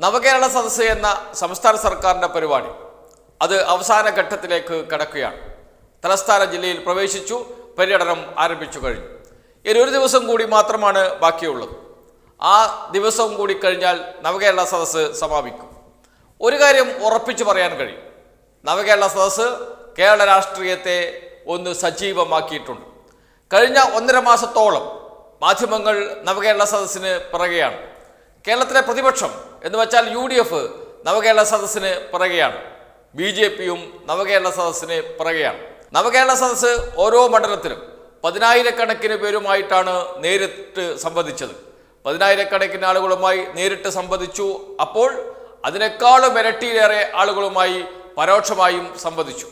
നവകേരള സദസ്സ് എന്ന സംസ്ഥാന സർക്കാരിന്റെ പരിപാടി അത് അവസാന ഘട്ടത്തിലേക്ക് കടക്കുകയാണ്. തലസ്ഥാന ജില്ലയിൽ പ്രവേശിച്ചു പര്യടനം ആരംഭിച്ചു കഴിഞ്ഞു. ഇനി ഒരു ദിവസം കൂടി മാത്രമാണ് ബാക്കിയുള്ളത്. ആ ദിവസവും കൂടി കഴിഞ്ഞാൽ നവകേരള സദസ്സ് സമാപിക്കും. ഒരു കാര്യം ഉറപ്പിച്ചു പറയാൻ കഴിയും. നവകേരള സദസ്സ് കേരള രാഷ്ട്രീയത്തെ ഒന്ന് സജീവമാക്കിയിട്ടുണ്ട്. കഴിഞ്ഞ ഒന്നര മാസത്തോളം മാധ്യമങ്ങൾ നവകേരള സദസ്സിന് പിറകെയാണ്. കേരളത്തിലെ പ്രതിപക്ഷം എന്ന് വെച്ചാൽ യു ഡി എഫ് നവകേരള സദസ്സിന് പിറകെയാണ്. ബി ജെ പിയും നവകേരള സദസ്സിന് പിറകെയാണ്. നവകേരള സദസ്സ് ഓരോ മണ്ഡലത്തിലും പതിനായിരക്കണക്കിന് പേരുമായിട്ടാണ് നേരിട്ട് സംവദിച്ചത്. പതിനായിരക്കണക്കിന് ആളുകളുമായി നേരിട്ട് സംവദിച്ചു. അപ്പോൾ അതിനേക്കാളും ഇരട്ടിയിലേറെ ആളുകളുമായി പരോക്ഷമായും സംവദിച്ചു.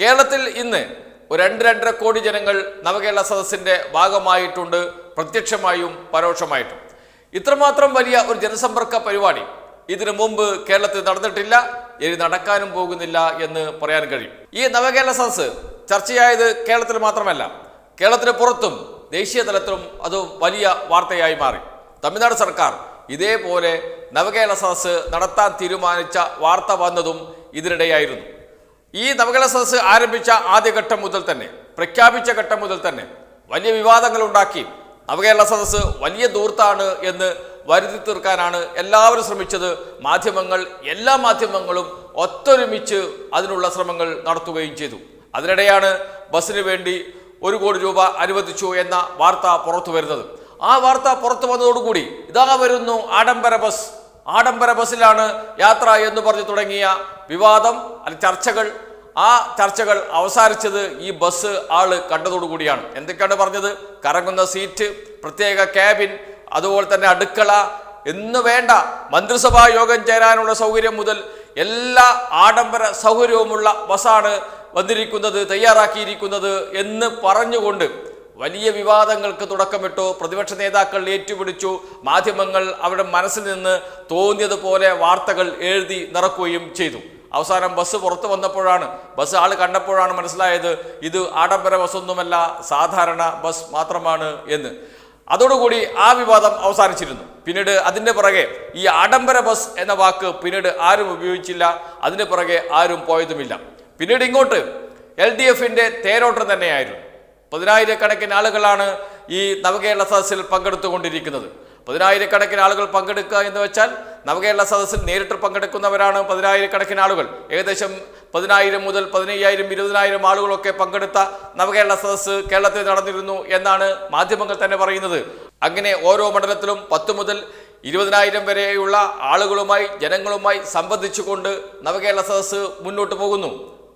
കേരളത്തിൽ ഇന്ന് ഒരു രണ്ട് രണ്ടര കോടി ജനങ്ങൾ നവകേരള സദസ്സിന്റെ ഭാഗമായിട്ടുണ്ട്. പ്രത്യക്ഷമായും പരോക്ഷമായിട്ടും. ഇത്രമാത്രം വലിയ ഒരു ജനസമ്പർക്ക പരിപാടി ഇതിനു മുമ്പ് കേരളത്തിൽ നടന്നിട്ടില്ല ഇനി നടക്കാനും പോകുന്നില്ല എന്ന് പറയാൻ കഴിയും. ഈ നവകേരള സദസ് ചർച്ചയായത് കേരളത്തിൽ മാത്രമല്ല കേരളത്തിന് പുറത്തും ദേശീയ തലത്തിലും അത് വലിയ വാർത്തയായി മാറി. തമിഴ്നാട് സർക്കാർ ഇതേപോലെ നവകേരള സദസ് നടത്താൻ തീരുമാനിച്ച വാർത്ത വന്നതും ഇതിനിടെയായിരുന്നു. ഈ നവകേരള സദസ് ആരംഭിച്ച ആദ്യഘട്ടം മുതൽ തന്നെ പ്രഖ്യാപിച്ച ഘട്ടം മുതൽ തന്നെ വലിയ വിവാദങ്ങൾ ഉണ്ടാക്കി നവകേരള സദസ്സ് വലിയ ദൂർത്താണ് എന്ന് വരുത്തി തീർക്കാനാണ് എല്ലാവരും ശ്രമിച്ചത്. മാധ്യമങ്ങൾ എല്ലാ മാധ്യമങ്ങളും ഒത്തൊരുമിച്ച് അതിനുള്ള ശ്രമങ്ങൾ നടത്തുകയും ചെയ്തു. അതിനിടെയാണ് ബസ്സിന് വേണ്ടി ഒരു കോടി രൂപ അനുവദിച്ചു എന്ന വാർത്ത പുറത്തു വരുന്നത്. ആ വാർത്ത പുറത്തു വന്നതോടുകൂടി ഇതാ വരുന്നു ആഡംബര ബസ്. ആഡംബര ബസ്സിലാണ് യാത്ര എന്ന് പറഞ്ഞു തുടങ്ങിയ വിവാദം അല്ലെ ചർച്ചകൾ ആ ചർച്ചകൾ അവസാനിച്ചത് ഈ ബസ് ആൾ കണ്ടതോടുകൂടിയാണ് എന്തൊക്കെയാണ് പറഞ്ഞത്? കറങ്ങുന്ന സീറ്റ് പ്രത്യേക ക്യാബിൻ അതുപോലെ തന്നെ അടുക്കള എന്ന് വേണ്ട മന്ത്രിസഭാ യോഗം ചേരാനുള്ള സൗകര്യം മുതൽ എല്ലാ ആഡംബര സൗകര്യവുമുള്ള ബസ്സാണ് വന്നിരിക്കുന്നത് തയ്യാറാക്കിയിരിക്കുന്നത് എന്ന് പറഞ്ഞുകൊണ്ട് വലിയ വിവാദങ്ങൾക്ക് തുടക്കമിട്ടു. പ്രതിപക്ഷ നേതാക്കൾ ഏറ്റുപിടിച്ചു. മാധ്യമങ്ങൾ അവരുടെ മനസ്സിൽ നിന്ന് തോന്നിയതുപോലെ വാർത്തകൾ എഴുതി നിറക്കുകയും ചെയ്തു. അവസാനം ബസ് പുറത്തു വന്നപ്പോഴാണ്. ബസ് ആൾ കണ്ടപ്പോഴാണ് മനസ്സിലായത് ഇത് ആഡംബര ബസ്സൊന്നുമല്ല സാധാരണ ബസ് മാത്രമാണ് എന്ന്. അതോടുകൂടി ആ വിവാദം അവസാനിച്ചിരുന്നു. പിന്നീട് അതിന്റെ പുറകെ ഈ ആഡംബര ബസ് എന്ന വാക്ക് പിന്നീട് ആരും ഉപയോഗിച്ചില്ല അതിന് പുറകെ ആരും പോയതുമില്ല. പിന്നീട് ഇങ്ങോട്ട് എൽ ഡി എഫിന്റെ തേരോട്ടം തന്നെയായിരുന്നു. പതിനായിരക്കണക്കിന് ആളുകളാണ് ഈ നവകേരള സദസ്സിൽ പങ്കെടുത്തുകൊണ്ടിരിക്കുന്നത്. പതിനായിരക്കണക്കിന് ആളുകൾ പങ്കെടുക്കുക എന്ന് വെച്ചാൽ നവകേരള സദസ്സിൽ നേരിട്ട് പങ്കെടുക്കുന്നവരാണ് പതിനായിരക്കണക്കിന് ആളുകൾ. ഏകദേശം പതിനായിരം മുതൽ പതിനയ്യായിരം ഇരുപതിനായിരം ആളുകളൊക്കെ പങ്കെടുത്ത നവകേരള സദസ്സ് കേരളത്തിൽ നടന്നിരുന്നു എന്നാണ് മാധ്യമങ്ങൾ തന്നെ പറയുന്നത്. അങ്ങനെ ഓരോ മണ്ഡലത്തിലും പത്ത് മുതൽ ഇരുപതിനായിരം വരെയുള്ള ആളുകളുമായി ജനങ്ങളുമായി സംബന്ധിച്ചുകൊണ്ട് നവകേരള സദസ്സ് മുന്നോട്ട് പോകുന്നു.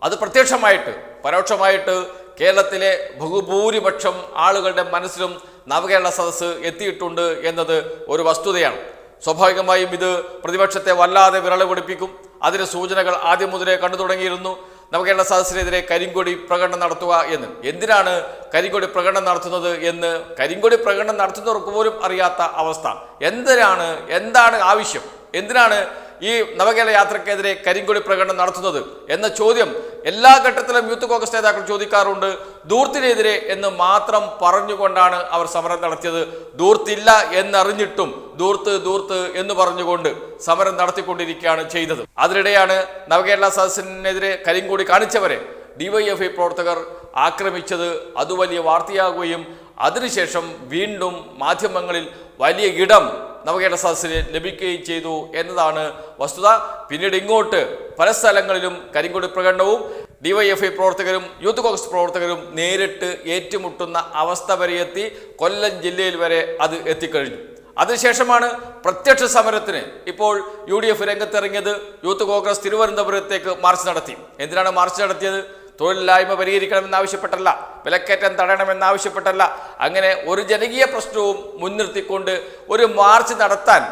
അത് പ്രത്യക്ഷമായിട്ട് പരോക്ഷമായിട്ട് കേരളത്തിലെ ബഹുഭൂരിപക്ഷം ആളുകളുടെ മനസ്സിലും നവകേരള സദസ്സ് എത്തിയിട്ടുണ്ട് എന്നത് ഒരു വസ്തുതയാണ്. സ്വാഭാവികമായും ഇത് പ്രതിപക്ഷത്തെ വല്ലാതെ വിരള പിടിപ്പിക്കും. അതിന് സൂചനകൾ ആദ്യം മുതലേ കണ്ടു തുടങ്ങിയിരുന്നു. നവകേരള സദസ്സിനെതിരെ കരിങ്കൊടി പ്രകടനം നടത്തുക എന്ന്. എന്തിനാണ് കരിങ്കൊടി പ്രകടനം നടത്തുന്നത് എന്ന്? കരിങ്കൊടി പ്രകടനം നടത്തുന്നവർക്ക് പോലും അറിയാത്ത അവസ്ഥ. എന്തിനാണ്? എന്താണ് ആവശ്യം? എന്തിനാണ് ഈ നവകേരള യാത്രക്കെതിരെ കരിങ്കൊടി പ്രകടനം നടത്തുന്നത് എന്ന ചോദ്യം എല്ലാ ഘട്ടത്തിലും യൂത്ത് കോൺഗ്രസ് നേതാക്കൾ ചോദിക്കാറുണ്ട്. ദൂർത്തിനെതിരെ എന്ന് മാത്രം പറഞ്ഞുകൊണ്ടാണ് അവർ സമരം നടത്തിയത്. ദൂർത്തില്ല എന്നറിഞ്ഞിട്ടും ദൂർത്ത് ദൂർത്ത് എന്ന് പറഞ്ഞുകൊണ്ട് സമരം നടത്തിക്കൊണ്ടിരിക്കുകയാണ് ചെയ്തത്. അതിനിടെയാണ് നവകേരള സദസ്സിനെതിരെ കരിങ്കൊടി കാണിച്ചവരെ ഡിവൈഎഫ്ഐ പ്രവർത്തകർ ആക്രമിച്ചത്. അത് വലിയ വാർത്തയാകുകയും അതിനുശേഷം വീണ്ടും മാധ്യമങ്ങളിൽ വലിയ ഇടം നവകേരള സദസ്സിന് ലഭിക്കുകയും ചെയ്തു എന്നതാണ് വസ്തുത. പിന്നീട് ഇങ്ങോട്ട് പല സ്ഥലങ്ങളിലും കരിങ്കൊടി പ്രകടനവും ഡിവൈഎഫ്ഐ പ്രവർത്തകരും യൂത്ത് കോൺഗ്രസ് പ്രവർത്തകരും നേരിട്ട് ഏറ്റുമുട്ടുന്ന അവസ്ഥ വരെ എത്തി കൊല്ലം ജില്ലയിൽ വരെ അത് എത്തിക്കഴിഞ്ഞു. അതിനുശേഷമാണ് പ്രത്യക്ഷ സമരത്തിന് ഇപ്പോൾ യു ഡി എഫ് രംഗത്തിറങ്ങിയത്. യൂത്ത് കോൺഗ്രസ് തിരുവനന്തപുരത്തേക്ക് മാർച്ച് നടത്തി. എന്തിനാണ് മാർച്ച് നടത്തിയത്? തൊഴിലില്ലായ്മ പരിഹരിക്കണമെന്നാവശ്യപ്പെട്ടല്ല വിലക്കയറ്റം തടയണമെന്നാവശ്യപ്പെട്ടല്ല അങ്ങനെ ഒരു ജനകീയ പ്രശ്നവും മുൻനിർത്തിക്കൊണ്ട് ഒരു മാർച്ച് നടത്താൻ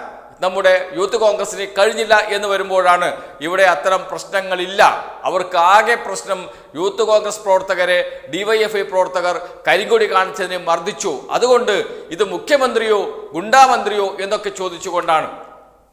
നമ്മുടെ യൂത്ത് കോൺഗ്രസിന് കഴിഞ്ഞില്ല എന്ന് വരുമ്പോഴാണ് ഇവിടെ അത്തരം പ്രശ്നങ്ങളില്ല. അവർക്ക് ആകെ പ്രശ്നം യൂത്ത് കോൺഗ്രസ് പ്രവർത്തകരെ ഡിവൈഎഫ്ഐ പ്രവർത്തകർ കരിങ്കൊടി കാണിച്ചതിനെ മർദ്ദിച്ചു. അതുകൊണ്ട് ഇത് മുഖ്യമന്ത്രിയോ ഗുണ്ടാമന്ത്രിയോ എന്നൊക്കെ ചോദിച്ചുകൊണ്ടാണ്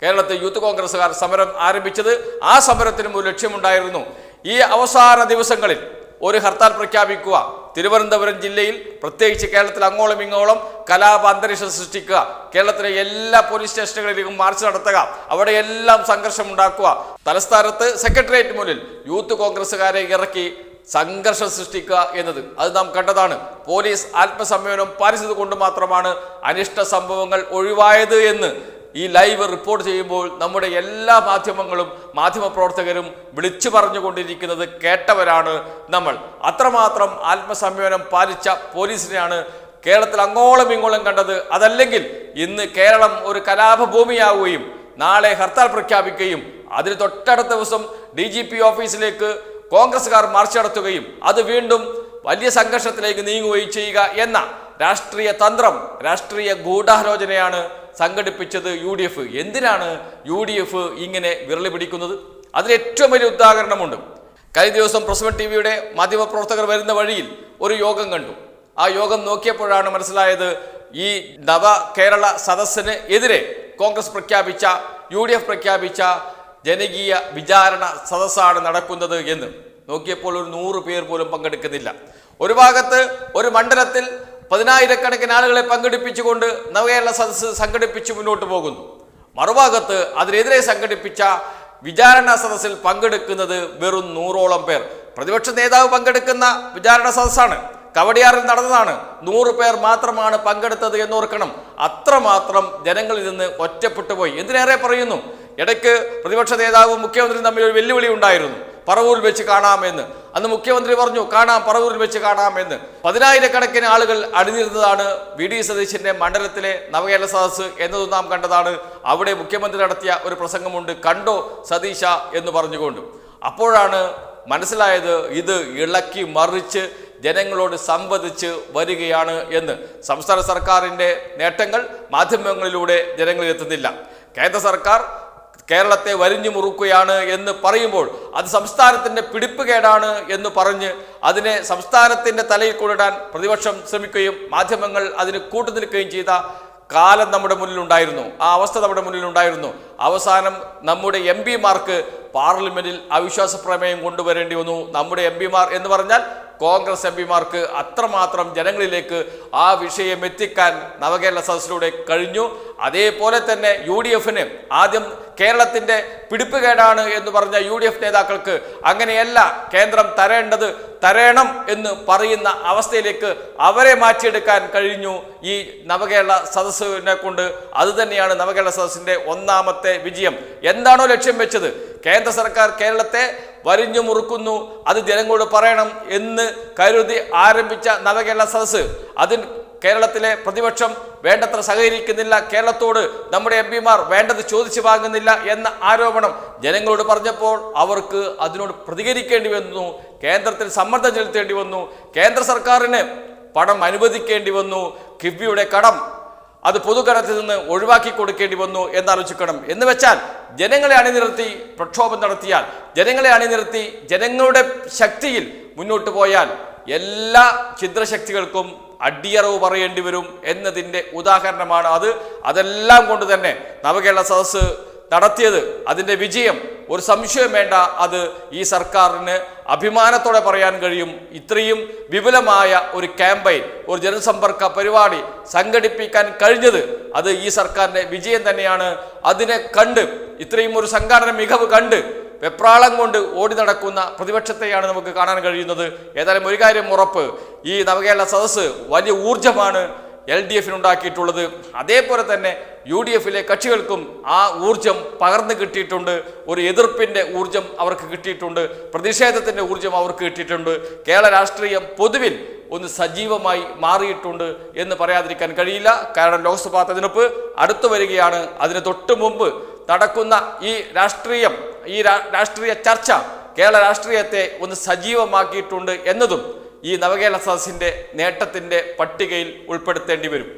കേരളത്തിൽ യൂത്ത് കോൺഗ്രസ്സുകാർ സമരം ആരംഭിച്ചത്. ആ സമരത്തിനും ഒരു ലക്ഷ്യമുണ്ടായിരുന്നു. ഈ അവസാന ദിവസങ്ങളിൽ ഒരു ഹർത്താൽ പ്രഖ്യാപിക്കുക. തിരുവനന്തപുരം ജില്ലയിൽ പ്രത്യേകിച്ച് കേരളത്തിൽ അങ്ങോളം ഇങ്ങോളം കലാപ അന്തരീക്ഷം സൃഷ്ടിക്കുക. കേരളത്തിലെ എല്ലാ പോലീസ് സ്റ്റേഷനുകളിലേക്കും മാർച്ച് നടത്തുക. അവിടെ എല്ലാം സംഘർഷം ഉണ്ടാക്കുക. തലസ്ഥാനത്ത് സെക്രട്ടേറിയറ്റ് മുന്നിൽ യൂത്ത് കോൺഗ്രസ്സുകാരെ ഇറക്കി സംഘർഷം സൃഷ്ടിക്കുക എന്നത്. അത് നാം കണ്ടതാണ്. പോലീസ് ആത്മസംയമനം പാലിച്ചത് കൊണ്ട് മാത്രമാണ് അനിഷ്ട സംഭവങ്ങൾ ഒഴിവായത് എന്ന് ഈ ലൈവ് റിപ്പോർട്ട് ചെയ്യുമ്പോൾ നമ്മുടെ എല്ലാ മാധ്യമങ്ങളും മാധ്യമപ്രവർത്തകരും വിളിച്ചു പറഞ്ഞുകൊണ്ടിരിക്കുന്നത് കേട്ടവരാണ് നമ്മൾ. അത്രമാത്രം ആത്മസംയമനം പാലിച്ച പോലീസിനെയാണ് കേരളത്തിൽ അങ്ങോളം ഇങ്ങോളം കണ്ടത്. അതല്ലെങ്കിൽ ഇന്ന് കേരളം ഒരു കലാപഭൂമിയാവുകയും നാളെ ഹർത്താൽ പ്രഖ്യാപിക്കുകയും അതിന് തൊട്ടടുത്ത ദിവസം ഡി ജി പി ഓഫീസിലേക്ക് കോൺഗ്രസ്സുകാർ മാർച്ച് നടത്തുകയും അത് വീണ്ടും വലിയ സംഘർഷത്തിലേക്ക് നീങ്ങുകയും ചെയ്യുക എന്ന രാഷ്ട്രീയ തന്ത്രം രാഷ്ട്രീയ ഗൂഢാലോചനയാണ് സംഘടിപ്പിച്ചത് യു ഡി എഫ് എന്തിനാണ് യു ഡി എഫ് ഇങ്ങനെ വിരളി പിടിക്കുന്നത്? അതിന് ഏറ്റവും വലിയ ഉദാഹരണമുണ്ട്. കഴിഞ്ഞ ദിവസം പ്രസ് ടി വിയുടെ മാധ്യമപ്രവർത്തകർ വരുന്ന വഴിയിൽ ഒരു യോഗം കണ്ടു. ആ യോഗം നോക്കിയപ്പോഴാണ് മനസ്സിലായത് ഈ നവ കേരള സദസ്സിന് എതിരെ കോൺഗ്രസ് പ്രഖ്യാപിച്ച യു ഡി എഫ് പ്രഖ്യാപിച്ച ജനകീയ വിചാരണ സദസ്സാണ് നടക്കുന്നത് എന്ന്. നോക്കിയപ്പോൾ ഒരു നൂറ് പേർ പോലും പങ്കെടുക്കുന്നില്ല. ഒരു ഭാഗത്ത് ഒരു മണ്ഡലത്തിൽ പതിനായിരക്കണക്കിന് ആളുകളെ പങ്കെടുപ്പിച്ചുകൊണ്ട് നവകേരള സദസ്സ് സംഘടിപ്പിച്ച് മുന്നോട്ട് പോകുന്നു. മറുഭാഗത്ത് അതിനെതിരെ സംഘടിപ്പിച്ച വിചാരണ സദസ്സിൽ പങ്കെടുക്കുന്നത് വെറും നൂറോളം പേർ. പ്രതിപക്ഷ നേതാവ് പങ്കെടുക്കുന്ന വിചാരണ സദസ്സാണ്. കവടിയാറിൽ നടന്നതാണ്. നൂറ് പേർ മാത്രമാണ് പങ്കെടുത്തത് എന്നോർക്കണം. അത്രമാത്രം ജനങ്ങളിൽ നിന്ന് ഒറ്റപ്പെട്ടു പോയി എന്തിനേറെ പറയുന്നു? ഇടയ്ക്ക് പ്രതിപക്ഷ നേതാവും മുഖ്യമന്ത്രിയും തമ്മിൽ ഒരു വെല്ലുവിളി ഉണ്ടായിരുന്നു. പറവൂരിൽ വെച്ച് കാണാമെന്ന്. അന്ന് മുഖ്യമന്ത്രി പറഞ്ഞു കാണാം പറവൂരിൽ വെച്ച് കാണാമെന്ന്. പതിനായിരക്കണക്കിന് ആളുകൾ അണിനിരുന്നതാണ് വി. ഡി. സതീശന്റെ മണ്ഡലത്തിലെ നവകേരള സദസ് എന്നതും നാം കണ്ടതാണ്. അവിടെ മുഖ്യമന്ത്രി നടത്തിയ ഒരു പ്രസംഗമുണ്ട് കണ്ടോ സതീശ എന്ന് പറഞ്ഞുകൊണ്ട്. അപ്പോഴാണ് മനസ്സിലായത് ഇത് ഇളക്കി മറിച്ച് ജനങ്ങളോട് സംവദിച്ച് വരികയാണ് എന്ന്. സംസ്ഥാന സർക്കാരിന്റെ നേട്ടങ്ങൾ മാധ്യമങ്ങളിലൂടെ ജനങ്ങളിൽ എത്തുന്നില്ല. കേന്ദ്ര സർക്കാർ കേരളത്തെ വരിഞ്ഞു മുറുക്കുകയാണ് എന്ന് പറയുമ്പോൾ അത് സംസ്ഥാനത്തിന്റെ പിടിപ്പുകേടാണ് എന്ന് പറഞ്ഞ് അതിനെ സംസ്ഥാനത്തിന്റെ തലയിൽ കൊണ്ടിടാൻ പ്രതിപക്ഷം ശ്രമിക്കുകയും മാധ്യമങ്ങൾ അതിന് കൂട്ടുനിൽക്കുകയും ചെയ്ത കാലം നമ്മുടെ മുന്നിലുണ്ടായിരുന്നു. ആ അവസ്ഥ നമ്മുടെ മുന്നിലുണ്ടായിരുന്നു. അവസാനം നമ്മുടെ എം പിമാർക്ക് പാർലമെന്റിൽ അവിശ്വാസ പ്രമേയം കൊണ്ടുവരേണ്ടി വന്നു. നമ്മുടെ എം പിമാർ എന്ന് പറഞ്ഞാൽ കോൺഗ്രസ് എം പിമാർക്ക് അത്രമാത്രം ജനങ്ങളിലേക്ക് ആ വിഷയം എത്തിക്കാൻ നവകേരള സദസ്സിലൂടെ കഴിഞ്ഞു. അതേപോലെ തന്നെ യു ഡി എഫിന് ആദ്യം കേരളത്തിന്റെ പിടിപ്പുകേടാണ് എന്ന് പറഞ്ഞ യു ഡി എഫ് നേതാക്കൾക്ക് അങ്ങനെയല്ല കേന്ദ്രം തരേണ്ടത് തരേണം എന്ന് പറയുന്ന അവസ്ഥയിലേക്ക് അവരെ മാറ്റിയെടുക്കാൻ കഴിഞ്ഞു ഈ നവകേരള സദസ്സിനെ കൊണ്ട്. അതുതന്നെയാണ് നവകേരള സദസ്സിന്റെ ഒന്നാമത്തെ വിജയം. എന്താണോ ലക്ഷ്യം വെച്ചത്? കേന്ദ്ര സർക്കാർ കേരളത്തെ വരിഞ്ഞു മുറുക്കുന്നു. അത് ജനങ്ങളോട് പറയണം എന്ന് കരുതി ആരംഭിച്ച നവകേരള സദസ്സ്. അതിന് കേരളത്തിലെ പ്രതിപക്ഷം വേണ്ടത്ര സഹകരിക്കുന്നില്ല. കേരളത്തോട് നമ്മുടെ എം പിമാർ വേണ്ടത് ചോദിച്ചു വാങ്ങുന്നില്ല എന്ന ആരോപണം ജനങ്ങളോട് പറഞ്ഞപ്പോൾ അവർക്ക് അതിനോട് പ്രതികരിക്കേണ്ടി വന്നു. കേന്ദ്രത്തിൽ സമ്മർദ്ദം ചെലുത്തേണ്ടി വന്നു. കേന്ദ്ര സർക്കാരിന് പണം അനുവദിക്കേണ്ടി വന്നു. കിഫ്ബിയുടെ കടം അത് പൊതുകരത്തിൽ നിന്ന് ഒഴിവാക്കി കൊടുക്കേണ്ടി വന്നു എന്നാലോചിക്കണം. എന്ന് വെച്ചാൽ ജനങ്ങളെ അണിനിർത്തി പ്രക്ഷോഭം നടത്തിയാൽ ജനങ്ങളെ അണിനിർത്തി ജനങ്ങളുടെ ശക്തിയിൽ മുന്നോട്ട് പോയാൽ എല്ലാ ഛിദ്രശക്തികൾക്കും അടിയറവ് പറയേണ്ടി വരും എന്നതിന്റെ ഉദാഹരണമാണ് അത്. അതെല്ലാം കൊണ്ട് തന്നെ നവകേരള സദസ്സ് നടത്തിയത്. അതിന്റെ വിജയം ഒരു സംശയം വേണ്ട അത് ഈ സർക്കാരിന് അഭിമാനത്തോടെ പറയാൻ കഴിയും. ഇത്രയും വിപുലമായ ഒരു ക്യാമ്പയിൻ ഒരു ജനസമ്പർക്ക പരിപാടി സംഘടിപ്പിക്കാൻ കഴിഞ്ഞത് അത് ഈ സർക്കാരിന്റെ വിജയം തന്നെയാണ്. അതിനെ കണ്ട് ഇത്രയും ഒരു സംഘാടന മികവ് കണ്ട് വെപ്രാളം കൊണ്ട് ഓടി നടക്കുന്ന പ്രതിപക്ഷത്തെയാണ് നമുക്ക് കാണാൻ കഴിയുന്നത്. ഏതായാലും ഒരു കാര്യം ഉറപ്പ് ഈ നവകേരള സദസ്സ് വലിയ ഊർജമാണ് എൽ ഡി എഫിന് ഉണ്ടാക്കിയിട്ടുള്ളത് അതേപോലെ തന്നെ യു ഡി എഫിലെ കക്ഷികൾക്കും ആ ഊർജം പകർന്നു കിട്ടിയിട്ടുണ്ട്. ഒരു എതിർപ്പിന്റെ ഊർജം അവർക്ക് കിട്ടിയിട്ടുണ്ട്. പ്രതിഷേധത്തിന്റെ ഊർജം അവർക്ക് കിട്ടിയിട്ടുണ്ട്. കേരള രാഷ്ട്രീയം പൊതുവിൽ ഒന്ന് സജീവമായി മാറിയിട്ടുണ്ട് എന്ന് പറയാതിരിക്കാൻ കഴിയില്ല. കാരണം ലോക്സഭാ തെരഞ്ഞെടുപ്പ് അടുത്തു വരികയാണ്. അതിന് തൊട്ട് മുമ്പ് നടക്കുന്ന ഈ രാഷ്ട്രീയം ഈ രാഷ്ട്രീയ ചർച്ച കേരള രാഷ്ട്രീയത്തെ ഒന്ന് സജീവമാക്കിയിട്ടുണ്ട് എന്നതും ഈ നവകേരള സദസ്സിന്റെ നേട്ടത്തിന്റെ പട്ടികയിൽ ഉൾപ്പെടുത്തേണ്ടി വരും.